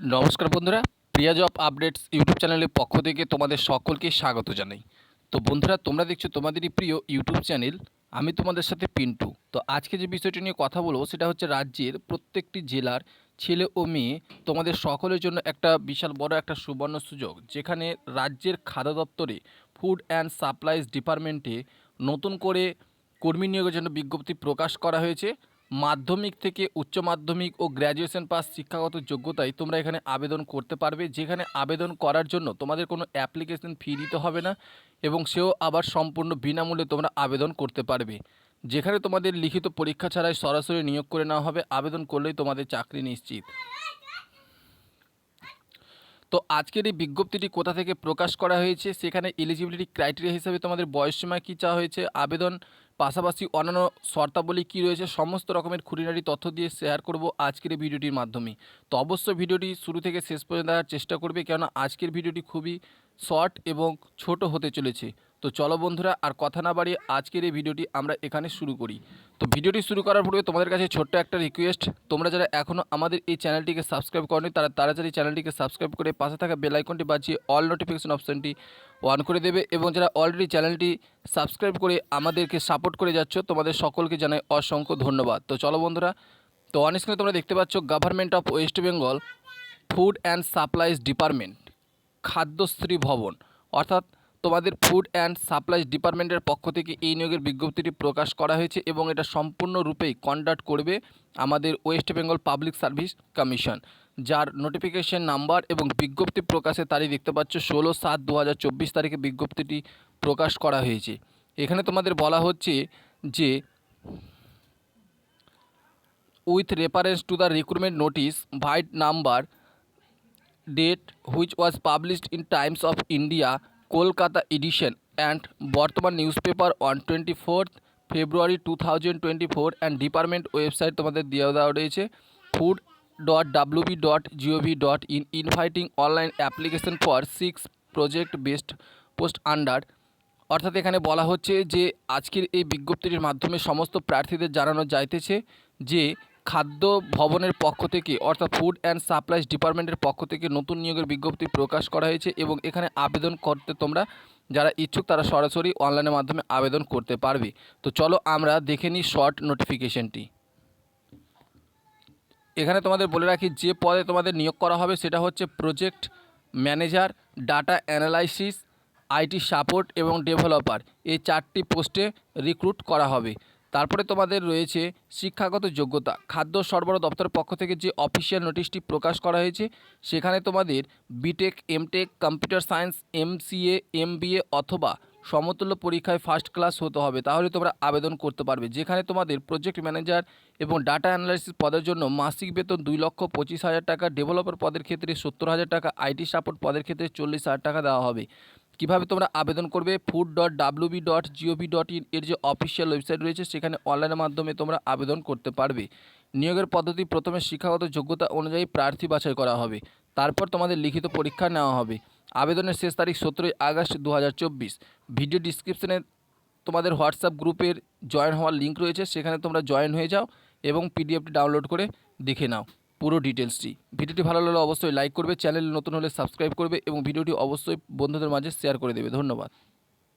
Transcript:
নমস্কার বন্ধুরা, প্রিয়া job updates YouTube চ্যানেলের পক্ষ থেকে তোমাদের সকলকে স্বাগত জানাই। তো বন্ধুরা, তোমরা দেখছ তোমাদেরই প্রিয় ইউটিউব চ্যানেল, আমি তোমাদের সাথে পিন্টু। তো আজকে যে বিষয়টি নিয়ে কথা বলব, সেটা হচ্ছে রাজ্যের প্রত্যেকটি জেলার ছেলে ও মেয়ে তোমাদের সকলের জন্য একটা বিশাল বড় একটা সুবর্ণ সুযোগ, যেখানে রাজ্যের খাদ্য দপ্তরে ফুড অ্যান্ড সাপ্লাইজ ডিপার্টমেন্টে নতুন করে কর্মী নিয়োগের জন্য বিজ্ঞপ্তি প্রকাশ করা হয়েছে। মাধ্যমিক থেকে উচ্চ মাধ্যমিক ও গ্র্যাজুয়েশন পাস শিক্ষাগত যোগ্যতায় তোমরা এখানে আবেদন করতে পারবে। যেখানে আবেদন করার জন্য তোমাদের কোনো অ্যাপ্লিকেশন ফি দিতে হবে না এবং সেও আবার সম্পূর্ণ বিনামূল্যে তোমরা আবেদন করতে পারবে। যেখানে তোমাদের লিখিত পরীক্ষা ছাড়াই সরাসরি নিয়োগ করে নেওয়া হবে। আবেদন করলেই তোমাদের চাকরি নিশ্চিত। তো আজকের এই বিজ্ঞপ্তিটি কোথা থেকে প্রকাশ করা হয়েছে? সেখানে এলিজিবিলিটি ক্রাইটেরিয়া হিসেবে তোমাদের বয়সসীমা কী চাওয়া হয়েছে? আবেদন পাশাপাশি অন্যান্য শর্তাবলী কী রয়েছে, সমস্ত রকমের খুঁটিনাটি তথ্য দিয়ে শেয়ার করব আজকের ভিডিওটির মাধ্যমে। তো অবশ্যই ভিডিওটি শুরু থেকে শেষ পর্যন্ত দেখার চেষ্টা করবে, কেননা আজকের ভিডিওটি খুবই শর্ট এবং ছোট হতে চলেছে। তো চলো বন্ধুরা, আর কথা না বাড়িয়ে আজকের এই ভিডিওটি আমরা এখানে শুরু করি। তো ভিডিওটি শুরু করার পূর্বে তোমাদের কাছে ছোট্ট একটা রিকোয়েস্ট তোমরা যারা এখনও আমাদের এই চ্যানেলটিকে সাবস্ক্রাইব করনি, তারা তাড়াতাড়ি চ্যানেলটিকে সাবস্ক্রাইব করে পাশে থাকা বেল আইকনটি বাজিয়ে অল নোটিফিকেশন অপশনটি অন করে দেবে এবং যারা অলরেডি চ্যানেলটি সাবস্ক্রাইব করে আমাদেরকে সাপোর্ট করে যাচ্ছ, তোমাদের সকলকে জানাই অসংখ্য ধন্যবাদ। তো চলো বন্ধুরা, তো অনেক তোমরা দেখতে পাচ্ছ government of West Bengal food and supplies department Khadyashree Bhavan. অর্থাৎ তোমাদের ফুড অ্যান্ড সাপ্লাইজ ডিপার্টমেন্টের পক্ষ থেকে এই নিয়োগের বিজ্ঞপ্তিটি প্রকাশ করা হয়েছে এবং এটা সম্পূর্ণরূপেই কন্ডাক্ট করবে আমাদের West Bengal public service commission যার নোটিফিকেশন নাম্বার এবং বিজ্ঞপ্তি প্রকাশের তারিখ দেখতে পাচ্ছ ষোলো সাত দু তারিখে বিজ্ঞপ্তিটি প্রকাশ করা হয়েছে। এখানে তোমাদের বলা হচ্ছে যে with reference to the recruitment notice vide number date which was published in Times of India Kolkata edition and Bartaman newspaper on twenty fourth February two thousand twenty four and department website তোমাদের দেওয়া দেওয়া রয়েছে food dot WB dot GOV dot in inviting online application for six project based post under অর্থাৎ এখানে বলা হচ্ছে যে আজকের এই বিজ্ঞপ্তিটির মাধ্যমে সমস্ত প্রার্থীদের জানানো যাইতেছে যে খাদ্য ভবনের পক্ষ থেকে, অর্থাৎ ফুড অ্যান্ড সাপ্লাইজ ডিপার্টমেন্টের পক্ষ থেকে নতুন নিয়োগের বিজ্ঞপ্তি প্রকাশ করা হয়েছে এবং এখানে আবেদন করতে তোমরা যারা ইচ্ছুক তারা সরাসরি অনলাইনের মাধ্যমে আবেদন করতে পারবে। তো চলো আমরা দেখে নিই শর্ট নোটিফিকেশনটি এখানে তোমাদের বলে রাখি, যে পদে তোমাদের নিয়োগ করা হবে সেটা হচ্ছে project manager data analysis IT support এবং ডেভেলপার এই চারটি পোস্টে রিক্রুট করা হবে। তারপরে তোমাদের রয়েছে শিক্ষাগত যোগ্যতা, খাদ্য সরবরাহ দপ্তরের পক্ষ থেকে যে অফিসিয়াল নোটিশটি প্রকাশ করা হয়েছে, সেখানে তোমাদের BTech MTech computer science MCA MBA অথবা সমতুল্য পরীক্ষায় ফার্স্ট ক্লাস হতে হবে। তাহলে তোমরা আবেদন করতে পারবে। যেখানে তোমাদের প্রজেক্ট ম্যানেজার এবং ডাটা অ্যানালাইসিস পদের জন্য মাসিক বেতন দুই লক্ষ পঁচিশ হাজার টাকা ডেভেলপার পদের ক্ষেত্রে সত্তর হাজার টাকা আইটি সাপোর্ট পদের ক্ষেত্রে চল্লিশ হাজার টাকা দেওয়া হবে। কীভাবে তোমরা আবেদন করবে? Food dot WB dot GOV dot in এর যে অফিসিয়াল ওয়েবসাইট রয়েছে, সেখানে অনলাইনের মাধ্যমে তোমরা আবেদন করতে পারবে। নিয়োগের পদ্ধতি, প্রথমে শিক্ষাগত যোগ্যতা অনুযায়ী প্রার্থী বাছাই করা হবে। তারপর তোমাদের লিখিত পরীক্ষা নেওয়া হবে। আবেদনের শেষ তারিখ সতেরোই আগস্ট দু হাজার চব্বিশ। ভিডিও ডিসক্রিপশনে তোমাদের হোয়াটসঅ্যাপ গ্রুপের জয়েন হওয়ার লিঙ্ক রয়েছে, সেখানে তোমরা জয়েন হয়ে যাও এবং পিডিএফটি ডাউনলোড করে দেখে নাও। পুরো ডিটেলসটি। ভিডিওটি ভালো লাগলে অবশ্যই লাইক করবে, চ্যানেল নতুন হলে সাবস্ক্রাইব করবে এবং ভিডিওটি অবশ্যই বন্ধুদের মাঝে শেয়ার করে দেবে। ধন্যবাদ।